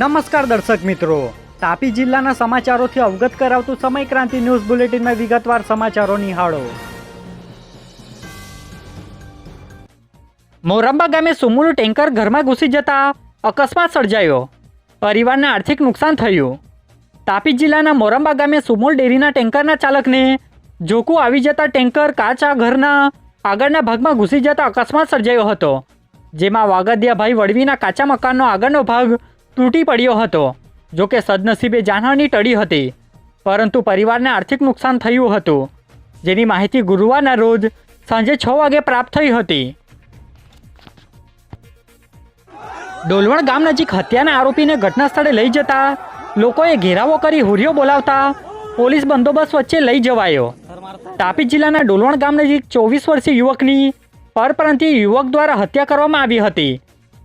નમસ્કાર દર્શક મિત્રો. તાપી જિલ્લાના સમાચારોથી અવગત કરાવતું સમય ક્રાંતિ ન્યૂઝ બુલેટિનમાં વિગતવાર સમાચારો નિહાળો. મોરંબા ગામે સુમુનું ટેન્કર ઘરમાં ઘૂસી જતા અકસ્માત સર્જાયો. પરિવારને આર્થિક નુકસાન થયું. તાપી જિલ્લાના મોરંબા ગામે સુમુલ ડેરીના ટેન્કરના ચાલકને જોકું આવી જતા ટેન્કર, કાચા ઘરના આગળના ભાગમાં ઘૂસી જતા અકસ્માત સર્જાયો હતો. જેમાં વાગદિયાભાઈ વડવીના કાચા મકાનનો આગળનો ભાગ તૂટી પડ્યો હતો. જો કે સદનસીબે જાનહાની ટળી હતી, પરંતુ પરિવારને આર્થિક નુકસાન થયું હતું. જેની માહિતી ગુરુવારના રોજ સાંજે છ વાગે પ્રાપ્ત થઈ હતી. ડોલવણ ગામ નજીક હત્યાના આરોપીને ઘટના સ્થળે લઈ જતા લોકોએ ઘેરાવો કરી હુરિયો બોલાવતા પોલીસ બંદોબસ્ત વચ્ચે લઈ જવાયો. તાપી જિલ્લાના ડોલવણ ગામ નજીક ચોવીસ વર્ષીય યુવકની પરપ્રાંતીય યુવક દ્વારા હત્યા કરવામાં આવી હતી.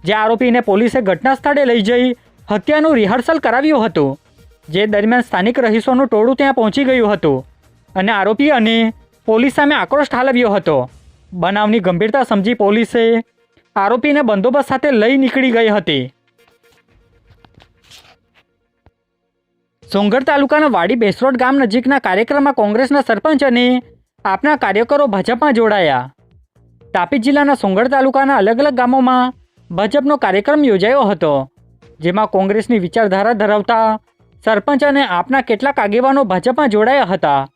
જે આરોપીને પોલીસે ઘટના સ્થળે લઈ જઈ હત્યાનું રિહર્સલ કરાવ્યું હતું, જે દરમિયાન સ્થાનિક રહીશોનું ટોળું ત્યાં પહોંચી ગયું હતું અને આરોપી અને પોલીસ સામે આક્રોશ ઠાલવ્યો હતો. બનાવની ગંભીરતા સમજી પોલીસે આરોપીને બંદોબસ્ત સાથે લઈ નીકળી ગઈ હતી. સોંગઢ તાલુકાના વાડી બેસરોડ ગામ નજીકના કાર્યક્રમમાં કોંગ્રેસના સરપંચ અને આપના કાર્યકરો ભાજપમાં જોડાયા. તાપી જિલ્લાના સોંગઢ તાલુકાના અલગ અલગ ગામોમાં ભાજપનો કાર્યક્રમ યોજાયો હતો, જેમાં કોંગ્રેસની વિચારધારા ધરાવતા સરપંચ અને આપના કેટલાક આગેવાનો ભાજપમાં જોડાયા હતા,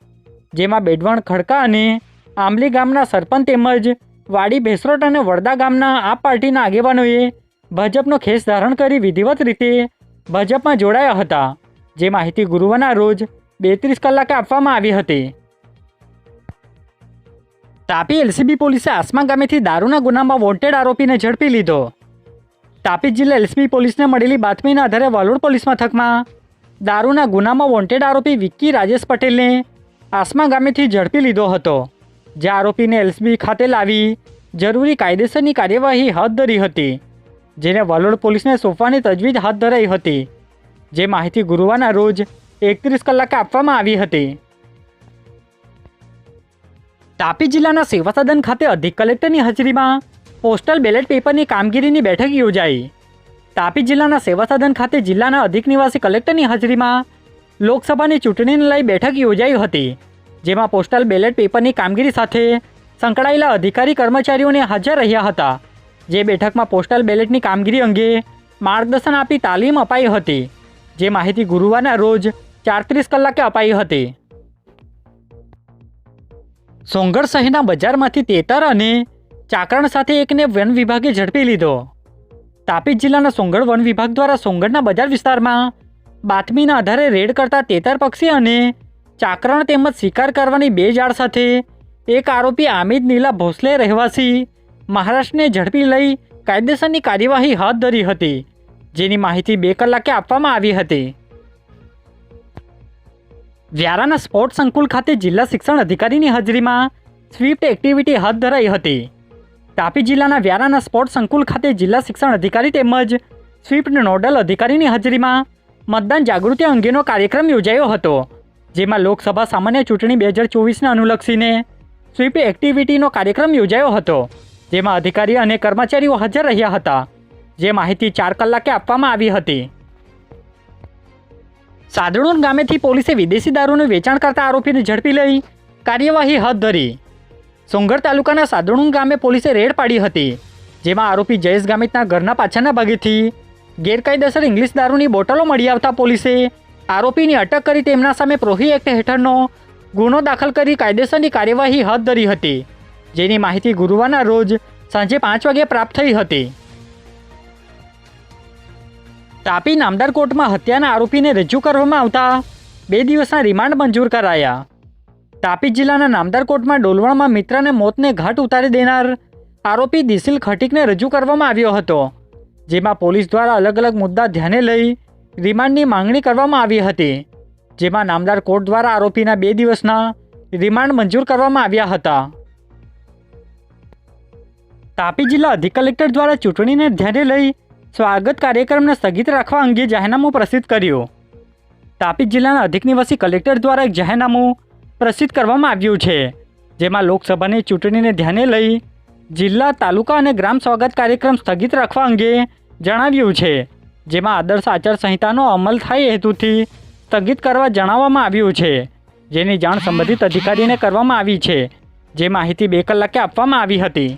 જેમાં બેડવણ ખડકા અને આંબલી ગામના સરપંચ તેમજ વાડી ભેસરોટ અને વડદા ગામના આપ પાર્ટીના આગેવાનોએ ભાજપનો ખેસ ધારણ કરી વિધિવત રીતે ભાજપમાં જોડાયા હતા, જે માહિતી ગુરુવારના રોજ બેત્રીસ કલાકે આપવામાં આવી હતી. તાપી એલસીબી પોલીસે આસમા ગામેથી દારૂના ગુનામાં વોન્ટેડ આરોપીને ઝડપી લીધો. તાપી જિલ્લા એલસીબી પોલીસને મળેલી બાતમીના આધારે વાલોડ પોલીસ મથકમાં દારૂના ગુનામાં વોન્ટેડ આરોપી વિક્કી રાજેશ પટેલને આસમા ગામેથી ઝડપી લીધો હતો. જે આરોપીને એલસીબી ખાતે લાવી જરૂરી કાયદેસરની કાર્યવાહી હાથ ધરી હતી, જેને વાલોડ પોલીસને સોંપવાની તજવીજ હાથ ધરાઈ હતી, જે માહિતી ગુરુવારના રોજ એકત્રીસ કલાકે આપવામાં આવી હતી. તાપી જિલ્લાના સેવા સદન ખાતે અધિક કલેક્ટરની હાજરીમાં પોસ્ટલ બેલેટ પેપરની કામગીરીની બેઠક યોજાઈ. તાપી જિલ્લાના સેવા સદન ખાતે જિલ્લાના અધિક નિવાસી કલેક્ટરની હાજરીમાં લોકસભાની ચૂંટણીને લઈ બેઠક યોજાઈ હતી, જેમાં પોસ્ટલ બેલેટ પેપરની કામગીરી સાથે સંકળાયેલા અધિકારી કર્મચારીઓને હાજર રહ્યા હતા, જે બેઠકમાં પોસ્ટલ બેલેટની કામગીરી અંગે માર્ગદર્શન આપી તાલીમ અપાઈ હતી, જે માહિતી ગુરુવારના રોજ ચારત્રીસ કલાકે અપાઈ હતી. સોંગઢ શહેરના બજારમાંથી તેતર અને ચાકરણ સાથે એકને વન વિભાગે ઝડપી લીધો. તાપી જિલ્લાના સોંગઢ વન વિભાગ દ્વારા સોંગઢના બજાર વિસ્તારમાં બાતમીના આધારે રેડ કરતા તેતર પક્ષી અને ચાકરણ તેમજ શિકાર કરવાની બે જાળ સાથે એક આરોપી આમિદ નીલા ભોસલે રહેવાસી મહારાષ્ટ્રને ઝડપી લઈ કાયદેસરની કાર્યવાહી હાથ ધરી હતી, જેની માહિતી બે કલાકે આપવામાં આવી હતી. વ્યારાના સ્પોર્ટ સંકુલ ખાતે જિલ્લા શિક્ષણ અધિકારીની હાજરીમાં સ્વીપ્ટ એક્ટિવિટી હાથ ધરાઈ હતી. તાપી જિલ્લાના વ્યારાના સ્પોર્ટ સંકુલ ખાતે જિલ્લા શિક્ષણ અધિકારી તેમજ સ્વીપ્ટ નોડલ અધિકારીની હાજરીમાં મતદાન જાગૃતિ અંગેનો કાર્યક્રમ યોજાયો હતો, જેમાં લોકસભા સામાન્ય ચૂંટણી બે હજાર ચોવીસને અનુલક્ષીને સ્વીપ એક્ટિવિટીનો કાર્યક્રમ યોજાયો હતો, જેમાં અધિકારી અને કર્મચારીઓ હાજર રહ્યા હતા, જે માહિતી ચાર કલાકે આપવામાં આવી હતી. સાદણોર ગામેથી પોલીસે વિદેશી દારૂનું વેચાણ કરતા આરોપીને ઝડપી લઈ કાર્યવાહી હાથ ધરી. સોંગઢ તાલુકાના સાદણું ગામે પોલીસે રેડ પાડી હતી, જેમાં આરોપી જયેશ ગામિતના ઘરના પાછળના ભાગેથી ગેરકાયદેસર ઇંગ્લિશ દારૂની બોટલો મળી આવતા પોલીસે આરોપીની અટક કરી તેમના સામે પ્રોહી એક્ટ હેઠળનો ગુનો દાખલ કરી કાયદેસરની કાર્યવાહી હાથ ધરી હતી, જેની માહિતી ગુરુવારના રોજ સાંજે પાંચ વાગે પ્રાપ્ત થઈ હતી. તાપી નામદાર કોર્ટમાં હત્યાના આરોપીને રજૂ કરવામાં આવતા બે દિવસના રિમાન્ડ મંજૂર કરાયા. તાપી જિલ્લાના નામદાર કોર્ટમાં ડોલવણમાં મિત્રને મોતને ઘાટ ઉતારી દેનાર આરોપી દિસિલ ખટીકને રજૂ કરવામાં આવ્યો હતો, જેમાં પોલીસ દ્વારા અલગ અલગ મુદ્દા ધ્યાને લઈ રિમાન્ડની માંગણી કરવામાં આવી હતી, જેમાં નામદાર કોર્ટ દ્વારા આરોપીના બે દિવસના રિમાન્ડ મંજૂર કરવામાં આવ્યા હતા. તાપી જિલ્લા અધિક કલેક્ટર દ્વારા ચૂંટણીને ધ્યાને લઈ સ્વાગત કાર્યક્રમને સ્થગિત રાખવા અંગે જાહેરનામું પ્રસિદ્ધ કર્યું. તાપી જિલ્લાના અધિક નિવાસી કલેક્ટર દ્વારા એક જાહેરનામું પ્રસિદ્ધ કરવામાં આવ્યું છે, જેમાં લોકસભાની ચૂંટણીને ધ્યાને લઈ જિલ્લા, તાલુકા અને ગ્રામ સ્વાગત કાર્યક્રમ સ્થગિત રાખવા અંગે જણાવ્યું છે, જેમાં આદર્શ આચારસંહિતાનો અમલ થાય હેતુથી સ્થગિત કરવા જણાવવામાં આવ્યું છે, જેની જાણ સંબંધિત અધિકારીને કરવામાં આવી છે, જે માહિતી બે કલાકે આપવામાં આવી હતી.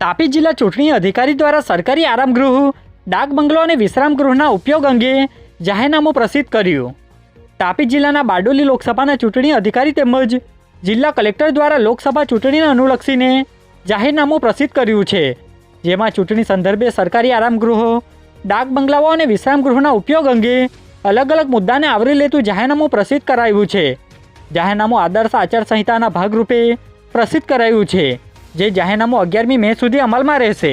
તાપી જિલ્લા ચૂંટણી અધિકારી દ્વારા સરકારી આરામગૃહ, ડાક બંગલો અને વિશ્રામ ગૃહના ઉપયોગ અંગે જાહેરનામું પ્રસિદ્ધ કર્યું. તાપી જિલ્લાના બારડોલી લોકસભાના ચૂંટણી અધિકારી તેમજ જિલ્લા કલેક્ટર દ્વારા લોકસભા ચૂંટણીને અનુલક્ષીને જાહેરનામું પ્રસિદ્ધ કર્યું છે. જેમાં ચૂંટણી સંદર્ભે સરકારી આરામગૃહો, ડાક બંગલાઓ અને વિશ્રામ ગૃહના ઉપયોગ અંગે અલગ અલગ મુદ્દાને આવરી લેતું જાહેરનામું પ્રસિદ્ધ કરાયું છે. જાહેરનામું આદર્શ આચારસંહિતાના ભાગરૂપે પ્રસિદ્ધ કરાયું છે, જે જાહેરનામું અગિયારમી મે સુધી અમલમાં રહેશે.